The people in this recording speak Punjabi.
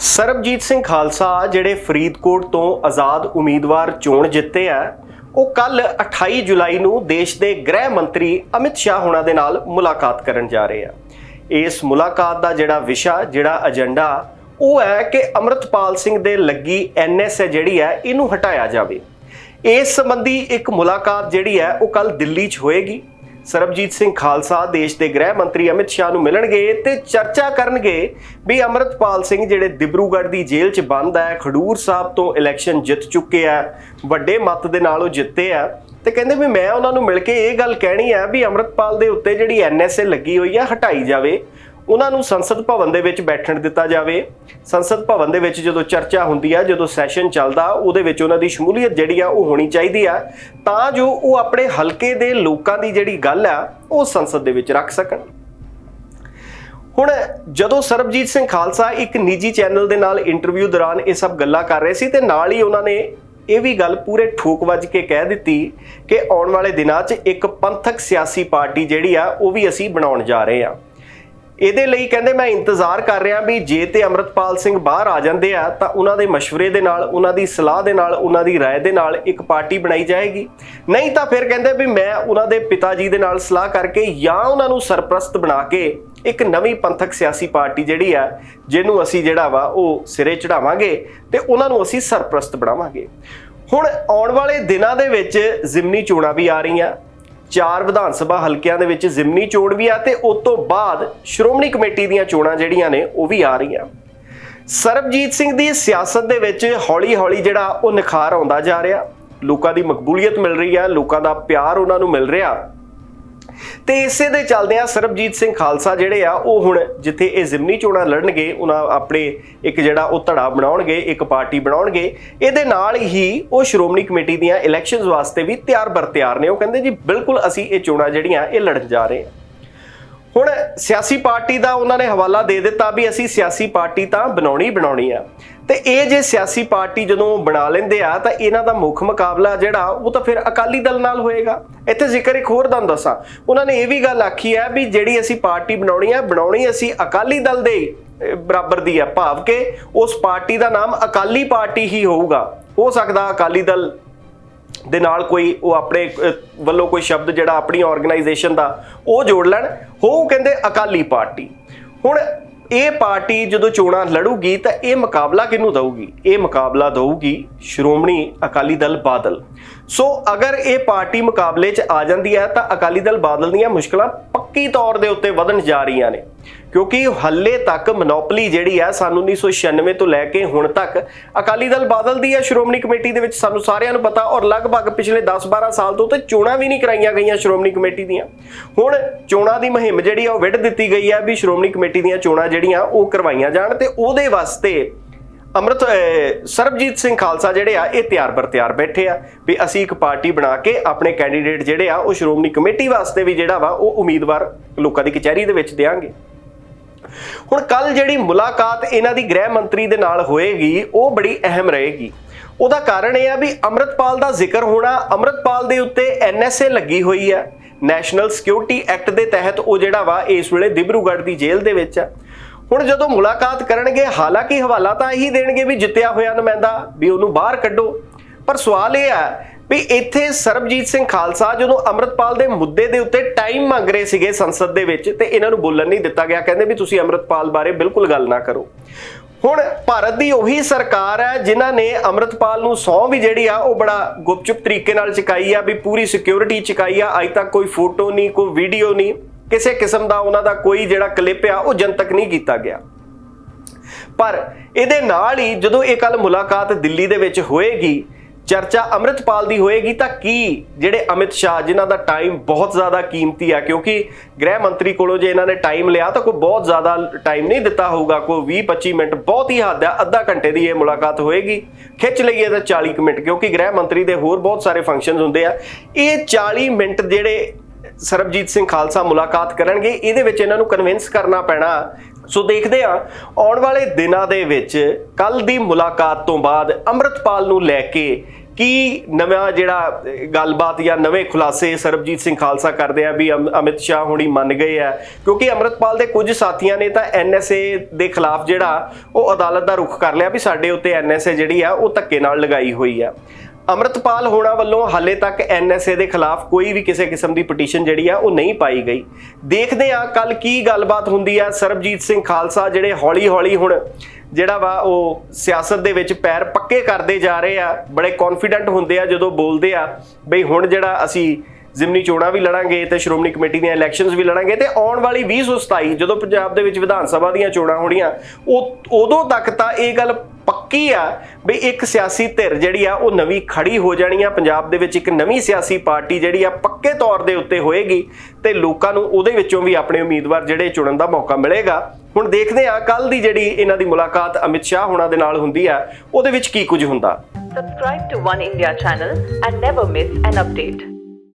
ਸਰਬਜੀਤ ਸਿੰਘ ਖਾਲਸਾ ਜਿਹੜੇ ਫਰੀਦਕੋਟ ਤੋਂ ਆਜ਼ਾਦ ਉਮੀਦਵਾਰ ਚੋਣ ਜਿੱਤੇ ਆ, ਉਹ ਕੱਲ 28 ਜੁਲਾਈ ਨੂੰ ਦੇਸ਼ ਦੇ ਗ੍ਰਹਿ ਮੰਤਰੀ ਅਮਿਤ ਸ਼ਾਹ ਹੁਣਾਂ ਦੇ ਨਾਲ ਮੁਲਾਕਾਤ ਕਰਨ ਜਾ ਰਹੇ ਆ। ਇਸ ਮੁਲਾਕਾਤ ਦਾ ਜਿਹੜਾ ਵਿਸ਼ਾ, ਜਿਹੜਾ ਏਜੰਡਾ, ਉਹ ਹੈ ਕਿ ਅਮਰਤਪਾਲ ਸਿੰਘ ਦੇ ਲੱਗੀ ਐਨਐਸ ਹੈ ਜਿਹੜੀ ਹੈ, ਇਹਨੂੰ ਹਟਾਇਆ ਜਾਵੇ। ਇਸ ਸੰਬੰਧੀ ਇੱਕ ਮੁਲਾਕਾਤ ਜਿਹੜੀ ਹੈ, ਉਹ ਕੱਲ ਦਿੱਲੀ 'ਚ ਹੋਏਗੀ। ਸਰਬਜੀਤ ਸਿੰਘ ਖਾਲਸਾ ਦੇਸ਼ ਦੇ ਗ੍ਰਹਿ ਮੰਤਰੀ ਅਮਿਤ ਸ਼ਾਹ ਨੂੰ ਮਿਲਣਗੇ ਤੇ ਚਰਚਾ ਕਰਨਗੇ ਵੀ ਅਮਰਤਪਾਲ ਸਿੰਘ ਜਿਹੜੇ ਦਿਬਰੂਗੜ੍ਹ ਦੀ ਜੇਲ੍ਹ 'ਚ ਬੰਦ ਹੈ, ਖਡੂਰ ਸਾਹਿਬ ਤੋਂ ਇਲੈਕਸ਼ਨ ਜਿੱਤ ਚੁੱਕੇ ਆ, ਵੱਡੇ ਮਤ ਦੇ ਨਾਲ ਉਹ ਜਿੱਤੇ ਆ, ਤੇ ਕਹਿੰਦੇ ਵੀ ਮੈਂ ਉਹਨਾਂ ਨੂੰ ਮਿਲ ਕੇ ਇਹ ਗੱਲ ਕਹਿਣੀ ਆ ਵੀ ਅਮਰਤਪਾਲ ਦੇ ਉੱਤੇ ਜਿਹੜੀ ਐਨਐਸਏ ਲੱਗੀ ਹੋਈ ਆ, ਹਟਾਈ ਜਾਵੇ। ਉਹਨਾਂ ਨੂੰ ਸੰਸਦ ਭਵਨ ਦੇ ਵਿੱਚ ਬੈਠਣ ਦਿੱਤਾ ਜਾਵੇ। ਸੰਸਦ ਭਵਨ ਦੇ ਵਿੱਚ ਜਦੋਂ ਚਰਚਾ ਹੁੰਦੀ ਆ, ਜਦੋਂ ਸੈਸ਼ਨ ਚੱਲਦਾ, ਉਹਦੇ ਵਿੱਚ ਉਹਨਾਂ ਦੀ ਸ਼ਮੂਲੀਅਤ ਜਿਹੜੀ ਆ, ਉਹ ਹੋਣੀ ਚਾਹੀਦੀ ਆ। ਤਾਂ ਜੋ ਉਹ ਆਪਣੇ ਹਲਕੇ ਦੇ ਲੋਕਾਂ ਦੀ ਜਿਹੜੀ ਗੱਲ ਆ, ਉਹ ਸੰਸਦ ਦੇ ਵਿੱਚ ਰੱਖ ਸਕਣ। ਹੁਣ ਜਦੋਂ ਸਰਬਜੀਤ ਸਿੰਘ ਖਾਲਸਾ ਇੱਕ ਨਿੱਜੀ ਚੈਨਲ ਦੇ ਨਾਲ ਇੰਟਰਵਿਊ ਦੌਰਾਨ ਇਹ ਸਭ ਗੱਲਾਂ ਕਰ ਰਹੇ ਸੀ ਤੇ ਨਾਲ ਹੀ ਉਹਨਾਂ ਨੇ ਇਹ ਵੀ ਗੱਲ ਪੂਰੇ ਠੋਕ ਵੱਜ ਕੇ ਕਹਿ ਦਿੱਤੀ ਕਿ ਆਉਣ ਵਾਲੇ ਦਿਨਾਂ 'ਚ ਇੱਕ ਪੰਥਕ ਸਿਆਸੀ ਪਾਰਟੀ ਜਿਹੜੀ ਆ, ਉਹ ਵੀ ਅਸੀਂ ਬਣਾਉਣ ਜਾ ਰਹੇ ਆ। ਇਹਦੇ ਲਈ ਕਹਿੰਦੇ ਮੈਂ ਇੰਤਜ਼ਾਰ ਕਰ ਰਿਹਾ ਵੀ ਜੇ ਤੇ ਅਮਰਤਪਾਲ ਸਿੰਘ ਬਾਹਰ ਆ ਜਾਂਦੇ ਆ, ਤਾਂ ਉਹਨਾਂ ਦੇ مشਵਰੇ ਦੇ ਨਾਲ, ਉਹਨਾਂ ਦੀ ਸਲਾਹ ਦੇ ਨਾਲ, ਉਹਨਾਂ ਦੀ رائے ਦੇ ਨਾਲ ਇੱਕ ਪਾਰਟੀ ਬਣਾਈ ਜਾਏਗੀ। ਨਹੀਂ ਤਾਂ ਫਿਰ ਕਹਿੰਦੇ ਵੀ ਮੈਂ ਉਹਨਾਂ ਦੇ ਪਿਤਾ ਜੀ ਦੇ ਨਾਲ ਸਲਾਹ ਕਰਕੇ ਜਾਂ ਉਹਨਾਂ ਨੂੰ ਸਰਪ੍ਰਸਤ ਬਣਾ ਕੇ ਇੱਕ ਨਵੀਂ ਪੰਥਕ ਸਿਆਸੀ ਪਾਰਟੀ ਜਿਹੜੀ ਆ, ਜਿਹਨੂੰ ਅਸੀਂ ਜਿਹੜਾ ਵਾ ਉਹ ਸਿਰੇ ਚੜਾਵਾਂਗੇ ਤੇ ਉਹਨਾਂ ਨੂੰ ਅਸੀਂ ਸਰਪ੍ਰਸਤ ਬਣਾਵਾਂਗੇ। ਹੁਣ ਆਉਣ ਵਾਲੇ ਦਿਨਾਂ ਦੇ ਵਿੱਚ ਜ਼ਿਮਨੀ ਚੋਣਾਂ ਵੀ ਆ ਰਹੀਆਂ। ਚਾਰ ਵਿਧਾਨ ਸਭਾ ਹਲਕਿਆਂ ਦੇ ਵਿੱਚ ਜ਼ਿਮਨੀ ਚੋਣ ਵੀ ਆ ਤੇ ਉਸ ਤੋਂ ਬਾਅਦ ਸ਼੍ਰੋਮਣੀ ਕਮੇਟੀ ਦੀਆਂ ਚੋਣਾਂ ਜਿਹੜੀਆਂ ਨੇ ਉਹ ਵੀ ਆ ਰਹੀਆਂ। ਸਰਬਜੀਤ ਸਿੰਘ ਦੀ ਸਿਆਸਤ ਦੇ ਵਿੱਚ ਹੌਲੀ-ਹੌਲੀ ਜਿਹੜਾ ਉਹ ਨਿਖਾਰ ਆਉਂਦਾ ਜਾ ਰਿਹਾ। ਲੋਕਾਂ ਦੀ ਮਕਬੂਲੀਅਤ ਮਿਲ ਰਹੀ ਹੈ ਲੋਕਾਂ ਦਾ ਪਿਆਰ ਉਹਨਾਂ ਨੂੰ ਮਿਲ ਰਿਹਾ। ਤੇ ਇਸੇ ਦੇ ਚੱਲਦਿਆਂ ਸਰਬਜੀਤ ਸਿੰਘ ਖਾਲਸਾ ਜਿਹੜੇ ਆ, ਉਹ ਹੁਣ ਜਿੱਥੇ ਇਹ ਜ਼ਿਮਨੀ ਚੋਣਾਂ ਲੜਨਗੇ, ਉਹਨਾਂ ਆਪਣੇ ਇੱਕ ਜਿਹੜਾ ਉਹ ਧੜਾ ਬਣਾਉਣਗੇ, ਇੱਕ ਪਾਰਟੀ ਬਣਾਉਣਗੇ। ਇਹਦੇ ਨਾਲ ਹੀ ਉਹ ਸ਼੍ਰੋਮਣੀ ਕਮੇਟੀ ਦੀਆਂ ਇਲੈਕਸ਼ਨਸ ਵਾਸਤੇ ਵੀ ਤਿਆਰ ਬਰ ਤਿਆਰ ਨੇ। ਉਹ ਕਹਿੰਦੇ ਜੀ, ਬਿਲਕੁਲ ਅਸੀਂ ਇਹ ਚੋਣਾਂ ਜਿਹੜੀਆਂ, ਇਹ ਲੜਨ ਜਾ ਰਹੇ ਹਾਂ। ਹੁਣ ਸਿਆਸੀ ਪਾਰਟੀ ਦਾ ਉਹਨਾਂ ਨੇ ਹਵਾਲਾ ਦੇ ਦਿੱਤਾ ਵੀ ਅਸੀਂ ਸਿਆਸੀ ਪਾਰਟੀ ਤਾਂ ਬਣਾਉਣੀ ਬਣਾਉਣੀ ਆ। ਤੇ ਇਹ ਜੇ ਸਿਆਸੀ ਪਾਰਟੀ ਜਦੋਂ ਬਣਾ ਲੈਂਦੇ ਆ, ਤਾਂ ਇਹਨਾਂ ਦਾ ਮੁੱਖ ਮੁਕਾਬਲਾ ਜਿਹੜਾ, ਉਹ ਤਾਂ ਫਿਰ ਅਕਾਲੀ ਦਲ ਨਾਲ ਹੋਏਗਾ। ਇੱਥੇ ਜ਼ਿਕਰ ਇੱਕ ਹੋਰ ਤੁਹਾਨੂੰ ਦੱਸਾਂ। ਉਹਨਾਂ ਨੇ ਇਹ ਵੀ ਗੱਲ ਆਖੀ ਹੈ ਵੀ ਜਿਹੜੀ ਅਸੀਂ ਪਾਰਟੀ ਬਣਾਉਣੀ ਹੈ, ਬਣਾਉਣੀ ਅਸੀਂ ਅਕਾਲੀ ਦਲ ਦੇ ਬਰਾਬਰ ਦੀ ਹੈ ਭਾਵ ਕਿ ਉਸ ਪਾਰਟੀ ਦਾ ਨਾਮ ਅਕਾਲੀ ਪਾਰਟੀ ਹੀ ਹੋਊਗਾ। ਹੋ ਸਕਦਾ ਅਕਾਲੀ ਦਲ ਦੇ ਨਾਲ ਕੋਈ ਉਹ ਆਪਣੇ ਵੱਲੋਂ ਕੋਈ ਸ਼ਬਦ ਜਿਹੜਾ ਆਪਣੀ ਆਰਗੇਨਾਈਜੇਸ਼ਨ ਦਾ, ਉਹ ਜੋੜ ਲੈਣ। ਹੋ ਕਹਿੰਦੇ ਅਕਾਲੀ ਪਾਰਟੀ। ਹੁਣ ਇਹ ਪਾਰਟੀ ਜਦੋਂ ਚੋਣਾਂ ਲੜੂਗੀ ਤਾਂ ਇਹ ਮੁਕਾਬਲਾ ਕਿਹਨੂੰ ਦਊਗੀ? ਇਹ ਮੁਕਾਬਲਾ ਦਊਗੀ ਸ਼੍ਰੋਮਣੀ ਅਕਾਲੀ ਦਲ ਬਾਦਲ। ਸੋ ਅਗਰ ਇਹ ਪਾਰਟੀ ਮੁਕਾਬਲੇ 'ਚ ਆ ਜਾਂਦੀ ਹੈ ਤਾਂ ਅਕਾਲੀ ਦਲ ਬਾਦਲ ਦੀਆਂ ਮੁਸ਼ਕਲਾਂ ਪੱਕੀ ਤੌਰ ਦੇ ਉੱਤੇ ਵਧਣ ਜਾ ਰਹੀਆਂ ਨੇ। ਕਿਉਂਕਿ ਹੱਲੇ ਤੱਕ ਮੋਨੋਪੋਲੀ ਜਿਹੜੀ ਹੈ ਸਾਨੂੰ 1996 ਤੋਂ ਲੈ ਕੇ ਹੁਣ ਤੱਕ ਅਕਾਲੀ ਦਲ ਬਾਦਲ ਦੀ ਹੈ, ਸ਼੍ਰੋਮਣੀ ਕਮੇਟੀ ਦੇ ਵਿੱਚ ਸਾਨੂੰ ਸਾਰਿਆਂ ਨੂੰ ਪਤਾ ਔਰ ਲਗਭਗ ਪਿਛਲੇ 10-12 ਸਾਲ ਤੋਂ ਤੇ ਚੋਣਾਂ ਵੀ ਨਹੀਂ ਕਰਾਈਆਂ ਗਈਆਂ ਸ਼੍ਰੋਮਣੀ ਕਮੇਟੀ ਦੀਆਂ। ਹੁਣ ਚੋਣਾਂ ਦੀ ਮੁਹਿੰਮ ਜਿਹੜੀ ਆ ਉਹ ਵਿੱਢ ਦਿੱਤੀ ਗਈ ਹੈ ਵੀ ਸ਼੍ਰੋਮਣੀ ਕਮੇਟੀ ਦੀਆਂ ਚੋਣਾਂ ਜਿਹੜੀਆਂ ਉਹ ਕਰਵਾਈਆਂ ਜਾਣ ਤੇ ਉਹਦੇ ਵਾਸਤੇ ਅੰਮ੍ਰਿਤ ਸਰਬਜੀਤ ਸਿੰਘ ਖਾਲਸਾ ਜਿਹੜੇ ਆ, ਇਹ ਤਿਆਰ ਬਰ ਤਿਆਰ ਬੈਠੇ ਆ ਵੀ ਅਸੀਂ ਇੱਕ ਪਾਰਟੀ ਬਣਾ ਕੇ ਆਪਣੇ ਕੈਂਡੀਡੇਟ ਜਿਹੜੇ ਆ, ਉਹ ਸ਼੍ਰੋਮਣੀ ਕਮੇਟੀ ਵਾਸਤੇ ਵੀ ਜਿਹੜਾ ਵਾ, ਉਹ ਉਮੀਦਵਾਰ ਲੋਕਾਂ ਦੀ ਕਚਹਿਰੀ ਦੇ ਵਿੱਚ ਦੇਾਂਗੇ ਹੁਣ ਕੱਲ ਜਿਹੜੀ ਮੁਲਾਕਾਤ ਇਹਨਾਂ ਦੀ ਗ੍ਰਹਿ ਮੰਤਰੀ ਦੇ ਨਾਲ ਹੋਏਗੀ, ਉਹ ਬੜੀ ਅਹਿਮ ਰਹੇਗੀ। ਉਹਦਾ ਕਾਰਨ ਇਹ ਆ ਵੀ ਅਮਰਤਪਾਲ ਦਾ ਜ਼ਿਕਰ ਹੋਣਾ, ਅਮਰਤਪਾਲ ਦੇ ਉੱਤੇ ਐਨਐਸਏ ਲੱਗੀ ਹੋਈ ਆ। ਨੈਸ਼ਨਲ ਸਿਕਿਉਰਿਟੀ ਐਕਟ ਦੇ ਤਹਿਤ ਉਹ ਜਿਹੜਾ ਵਾ, ਇਸ ਵੇਲੇ ਦਿਬਰੂਗੜ੍ਹ ਦੀ ਜੇਲ੍ਹ ਦੇ ਵਿੱਚ ਆ। ਹੁਣ ਜਦੋਂ ਮੁਲਾਕਾਤ ਕਰਨਗੇ, ਹਾਲਾਂਕਿ ਹਵਾਲਾ ਤਾਂ ਇਹੀ ਦੇਣਗੇ ਵੀ ਜਿੱਤਿਆ ਹੋਇਆ ਨੁਮਾਇੰਦਾ ਵੀ ਉਹਨੂੰ ਬਾਹਰ ਕੱਢੋ। ਪਰ ਸਵਾਲ ਇਹ ਆ ਵੀ ਇੱਥੇ ਸਰਬਜੀਤ ਸਿੰਘ ਖਾਲਸਾ ਜਦੋਂ ਅਮਰਤਪਾਲ ਦੇ ਮੁੱਦੇ ਦੇ ਉੱਤੇ ਟਾਈਮ ਮੰਗ ਰਹੇ ਸੀਗੇ ਸੰਸਦ ਦੇ ਵਿੱਚ ਤੇ ਇਹਨਾਂ ਨੂੰ ਬੋਲਣ ਨਹੀਂ ਦਿੱਤਾ ਗਿਆ, ਕਹਿੰਦੇ ਵੀ ਤੁਸੀਂ ਅਮਰਤਪਾਲ ਬਾਰੇ ਬਿਲਕੁਲ ਗੱਲ ਨਾ ਕਰੋ। ਹੁਣ ਭਾਰਤ ਦੀ ਉਹੀ ਸਰਕਾਰ ਹੈ ਜਿਨ੍ਹਾਂ ਨੇ ਅਮਰਤਪਾਲ ਨੂੰ ਸੌ ਵੀ ਜਿਹੜੀ ਆ ਉਹ ਬੜਾ ਗੁਪਚੁਪ ਤਰੀਕੇ ਨਾਲ ਚੁਕਾਈ ਆ, ਵੀ ਪੂਰੀ ਸਿਕਿਉਰਿਟੀ ਚੁਕਾਈ ਆ। ਅੱਜ ਤੱਕ ਕੋਈ ਫੋਟੋ ਨਹੀਂ, ਕੋਈ ਵੀਡੀਓ ਨਹੀਂ। ਕਿਸੇ ਕਿਸਮ ਦਾ ਉਹਨਾਂ ਦਾ ਕੋਈ ਜਿਹੜਾ ਕਲਿੱਪ ਆ, ਉਹ ਜਨਤਕ ਨਹੀਂ ਕੀਤਾ ਗਿਆ। ਪਰ ਇਹਦੇ ਨਾਲ ਹੀ ਜਦੋਂ ਇਹ ਕੱਲ ਮੁਲਾਕਾਤ ਦਿੱਲੀ ਦੇ ਵਿੱਚ ਹੋਏਗੀ, ਚਰਚਾ ਅੰਮ੍ਰਿਤਪਾਲ ਦੀ ਹੋਏਗੀ, ਤਾਂ ਕੀ ਜਿਹੜੇ ਅਮਿਤ ਸ਼ਾਹ, ਜਿਨ੍ਹਾਂ ਦਾ ਟਾਈਮ ਬਹੁਤ ਜ਼ਿਆਦਾ ਕੀਮਤੀ ਆ, ਕਿਉਂਕਿ ਗ੍ਰਹਿ ਮੰਤਰੀ ਕੋਲੋਂ ਜੇ ਇਹਨਾਂ ਨੇ ਟਾਈਮ ਲਿਆ, ਤਾਂ ਕੋਈ ਬਹੁਤ ਜ਼ਿਆਦਾ ਟਾਈਮ ਨਹੀਂ ਦਿੱਤਾ ਹੋਊਗਾ, ਕੋਈ 20 25 ਮਿੰਟ ਬਹੁਤ ਹੀ ਹੱਦ ਆ, ਅੱਧਾ ਘੰਟੇ ਦੀ ਇਹ ਮੁਲਾਕਾਤ ਹੋਏਗੀ। ਖਿੱਚ ਲਈਏ ਤਾਂ 40 ਕੁ ਮਿੰਟ, ਕਿਉਂਕਿ ਗ੍ਰਹਿ ਮੰਤਰੀ ਦੇ ਹੋਰ ਬਹੁਤ ਸਾਰੇ ਫੰਕਸ਼ਨਸ ਹੁੰਦੇ ਆ। ਇਹ 40 ਮਿੰਟ ਜਿਹੜੇ ਸਰਬਜੀਤ ਸਿੰਘ ਖਾਲਸਾ ਮੁਲਾਕਾਤ ਕਰਨਗੇ। ਇਹਦੇ ਵਿੱਚ ਇਹਨਾਂ ਨੂੰ ਕਨਵਿੰਸ ਕਰਨਾ ਪੈਣਾ। ਸੋ ਦੇਖਦੇ ਆ ਆਉਣ ਵਾਲੇ ਦਿਨਾਂ ਦੇ ਵਿੱਚ ਕੱਲ ਦੀ ਮੁਲਾਕਾਤ ਤੋਂ ਬਾਅਦ ਅੰਮ੍ਰਿਤਪਾਲ ਨੂੰ ਲੈ ਕੇ ਕੀ ਨਵਾਂ ਜਿਹੜਾ ਗੱਲਬਾਤ ਜਾਂ ਨਵੇਂ ਖੁਲਾਸੇ ਸਰਬਜੀਤ ਸਿੰਘ ਖਾਲਸਾ ਕਰਦੇ ਆ ਵੀ ਅਮ- ਅਮਿਤ ਸ਼ਾਹ ਹੁਣੀ ਮੰਨ ਗਏ ਆ। ਕਿਉਂਕਿ ਅਮਰਤਪਾਲ ਦੇ ਕੁਝ ਸਾਥੀਆਂ ਨੇ ਤਾਂ ਐਨਐਸਏ ਦੇ ਖਿਲਾਫ ਜਿਹੜਾ ਉਹ ਅਦਾਲਤ ਦਾ ਰੁਖ ਕਰ ਲਿਆ ਵੀ ਸਾਡੇ ਉੱਤੇ ਐਨਐਸਏ ਜਿਹੜੀ ਆ ਉਹ ਧੱਕੇ ਨਾਲ ਲਗਾਈ ਹੋਈ ਆ। ਅਮਰਤਪਾਲ ਹੋਣਾ ਵੱਲੋਂ ਹਾਲੇ ਤੱਕ ਐਨਐਸਏ ਦੇ ਖਿਲਾਫ ਕੋਈ ਵੀ ਕਿਸੇ ਕਿਸਮ ਦੀ ਪਟੀਸ਼ਨ ਜਿਹੜੀ ਆ, ਉਹ ਨਹੀਂ ਪਾਈ ਗਈ। ਦੇਖਦੇ ਆ ਕੱਲ ਕੀ ਗੱਲਬਾਤ ਹੁੰਦੀ ਆ ਸਰਬਜੀਤ ਸਿੰਘ ਖਾਲਸਾ, ਜਿਹੜੇ ਹੌਲੀ-ਹੌਲੀ ਹੁਣ ਜਿਹੜਾ ਵਾ ਉਹ ਸਿਆਸਤ ਦੇ ਵਿੱਚ ਪੈਰ ਪੱਕੇ ਕਰਦੇ ਜਾ ਰਹੇ ਆ, ਬੜੇ ਕੌਨਫੀਡੈਂਟ ਹੁੰਦੇ ਆ ਜਦੋਂ ਬੋਲਦੇ ਆ, ਬਈ ਹੁਣ ਜਿਹੜਾ ਅਸੀਂ ਜ਼ਿਮਨੀ ਚੋਣਾਂ ਵੀ ਲੜਾਂਗੇ ਤੇ ਸ਼੍ਰੋਮਣੀ ਕਮੇਟੀ ਦੀਆਂ ਇਲੈਕਸ਼ਨਸ ਵੀ ਲੜਾਂਗੇ ਤੇ ਆਉਣ ਵਾਲੀ 2027 ਜਦੋਂ ਪੰਜਾਬ ਦੇ ਵਿੱਚ ਵਿਧਾਨ ਸਭਾ ਦੀਆਂ ਚੋਣਾਂ ਹੋਣੀਆਂ, ਉਹ ਉਦੋਂ ਤੱਕ ਤਾਂ ਇਹ ਗੱਲ ਪੱਕੀ ਆ? ਵੀ ਇੱਕ ਸਿਆਸੀ ਧਿਰ ਜਿਹੜੀ ਆ, ਉਹ ਨਵੀਂ ਖੜੀ ਹੋ ਜਾਣੀ ਆ। ਪੰਜਾਬ ਦੇ ਵਿੱਚ ਇੱਕ ਨਵੀਂ ਸਿਆਸੀ ਪਾਰਟੀ ਜਿਹੜੀ ਆ, ਪੱਕੇ ਤੌਰ ਦੇ ਉੱਤੇ ਹੋਏਗੀ ਤੇ ਲੋਕਾਂ ਨੂੰ ਉਹਦੇ ਵਿੱਚੋਂ ਵੀ ਆਪਣੇ ਉਮੀਦਵਾਰ ਜਿਹੜੇ ਚੁਣਨ ਦਾ ਮੌਕਾ ਮਿਲੇਗਾ। ਹੁਣ ਦੇਖਦੇ ਆ ਕੱਲ ਦੀ ਜਿਹੜੀ ਇਹਨਾਂ ਦੀ ਮੁਲਾਕਾਤ ਅਮਿਤ ਸ਼ਾਹ ਹੋਣਾ ਦੇ ਨਾਲ ਹੁੰਦੀ ਆ, ਉਹਦੇ ਵਿੱਚ ਕੀ ਕੁਝ ਹੁੰਦਾ? Subscribe to One India channel and never miss an update.